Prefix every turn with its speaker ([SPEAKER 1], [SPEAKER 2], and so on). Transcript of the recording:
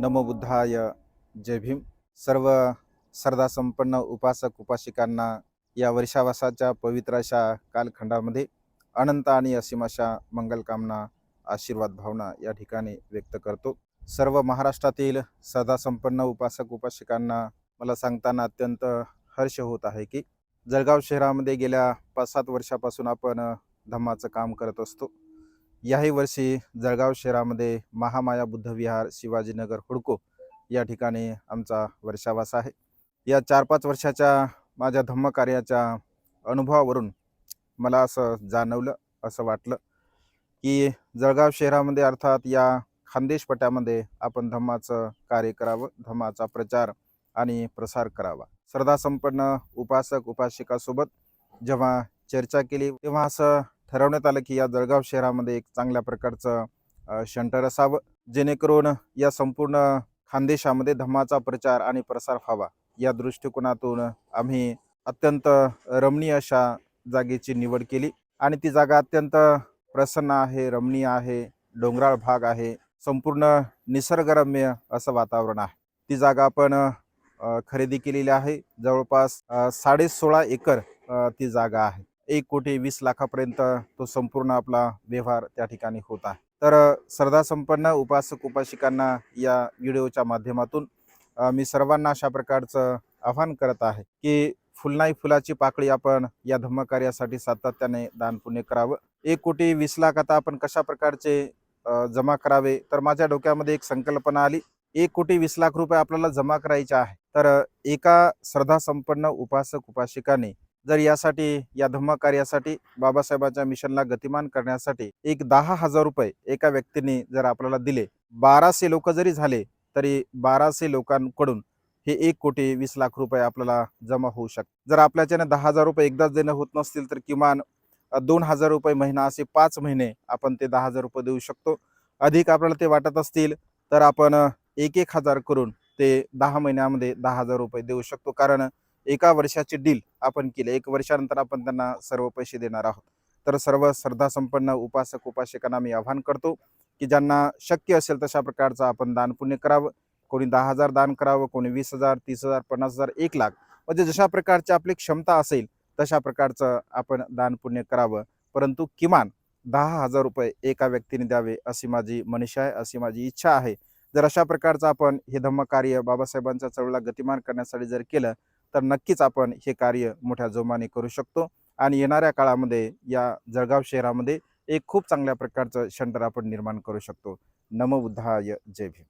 [SPEAKER 1] नमो बुद्धाय जय भीम. सर्व श्रद्धासंपन्न उपासक उपासिकांना या वर्षावासाच्या पवित्र अशा कालखंडामध्ये अनंत आणि असीम अशा मंगलकामना आशीर्वाद भावना या ठिकाणी व्यक्त करतो. सर्व महाराष्ट्रातील श्रद्धासंपन्न उपासक उपासिकांना मला सांगताना अत्यंत हर्ष होत आहे की जळगाव शहरामध्ये गेल्या पाच सात वर्षापासून आपण धम्माचं काम करत असतो. याही वर्षी जळगाव शहरामध्ये महामाया बुद्धविहार शिवाजीनगर हुडको या ठिकाणी आमचा वर्षावास आहे. या चार पाच वर्षाच्या माझ्या धम्मकार्याच्या अनुभवावरून मला असं जाणवलं असं वाटलं की जळगाव शहरामध्ये अर्थात या खानदेशपट्यामध्ये आपण धम्माचं कार्य करावं धम्माचा प्रचार आणि प्रसार करावा. श्रद्धासंपन्न उपासक उपासिकासोबत जेव्हा चर्चा केली तेव्हा असं ठरवण्यात आलं की या जळगाव शहरामध्ये एक चांगल्या प्रकारचं शंटर असावं जेणेकरून या संपूर्ण खानदेशामध्ये धम्माचा प्रचार आणि प्रसार व्हावा. या दृष्टिकोनातून आम्ही अत्यंत रमणीय अशा जागेची निवड केली आणि ती जागा अत्यंत प्रसन्न आहे रमणीय आहे डोंगराळ भाग आहे संपूर्ण निसर्गरम्य असं वातावरण आहे. ती जागा आपण खरेदी केलेली आहे. जवळपास साडे सोळा एकर ती जागा आहे. एक कोटी वीस लाखापर्यंत तो संपूर्ण आपला व्यवहार त्या ठिकाणी होता तर श्रद्धा संपन्न उपासक उपासिकांना या व्हिडिओच्या माध्यमातून मी सर्वांना अशा प्रकारचं आवाहन करत आहे की फुलनाई फुलाची पाकळी आपण या धम्मकार्यासाठी सातत्याने दानपुण्य करावं. एक कोटी वीस लाख आता आपण कशा प्रकारचे जमा करावे? तर माझ्या डोक्यामध्ये एक संकल्पना आली एक कोटी वीस लाख रुपये आपल्याला जमा करायचे आहे. तर एका श्रद्धासंपन्न उपासक उपासिकाने जर यासाठी या धम्मकार्यासाठी बाबासाहेबांच्या मिशनला गतिमान करण्यासाठी एक दहा हजार रुपये एका व्यक्तीने जर आपल्याला दिले बाराशे लोक जरी झाले तरी बाराशे लोकांकडून हे एक कोटी वीस लाख रुपये आपल्याला जमा होऊ शकतात जर आपल्याच्याने दहा हजार रुपये एकदाच देणं होत नसतील तर किमान दोन हजार रुपये महिना असे पाच महिने आपण ते दहा हजार रुपये देऊ शकतो. अधिक आपल्याला ते वाटत असतील तर आपण एक एक हजार करून ते दहा महिन्यामध्ये दहा हजार रुपये देऊ शकतो. कारण एका वर्षाची डील आपण केली. एक वर्षानंतर आपण त्यांना सर्व पैसे देणार आहोत. तर सर्व श्रद्धासंपन्न उपासक उपासकांना मी आवाहन करतो की ज्यांना शक्य असेल तशा प्रकारचं आपण दान पुण्य करावं. कोणी दहा हजार दान करावं कोणी वीस हजार तीस हजार पन्नास हजार एक लाख. म्हणजे जशा प्रकारची आपली क्षमता असेल तशा प्रकारचं आपण दान पुण्य करावं. परंतु किमान दहा हजार रुपये एका व्यक्तीने द्यावे अशी माझी मनीषा आहे अशी माझी इच्छा आहे. जर अशा प्रकारचं आपण हे धम्मकार्य बाबासाहेबांच्या चळवळीला गतिमान करण्यासाठी जर केलं तर नक्कीच आपण हे कार्य मोठ्या जोमाने करू शकतो. आणि येणाऱ्या काळामध्ये या जळगाव शहरामध्ये एक खूप चांगल्या प्रकारचं शंटर आपण निर्माण करू शकतो. नमो जय भीम.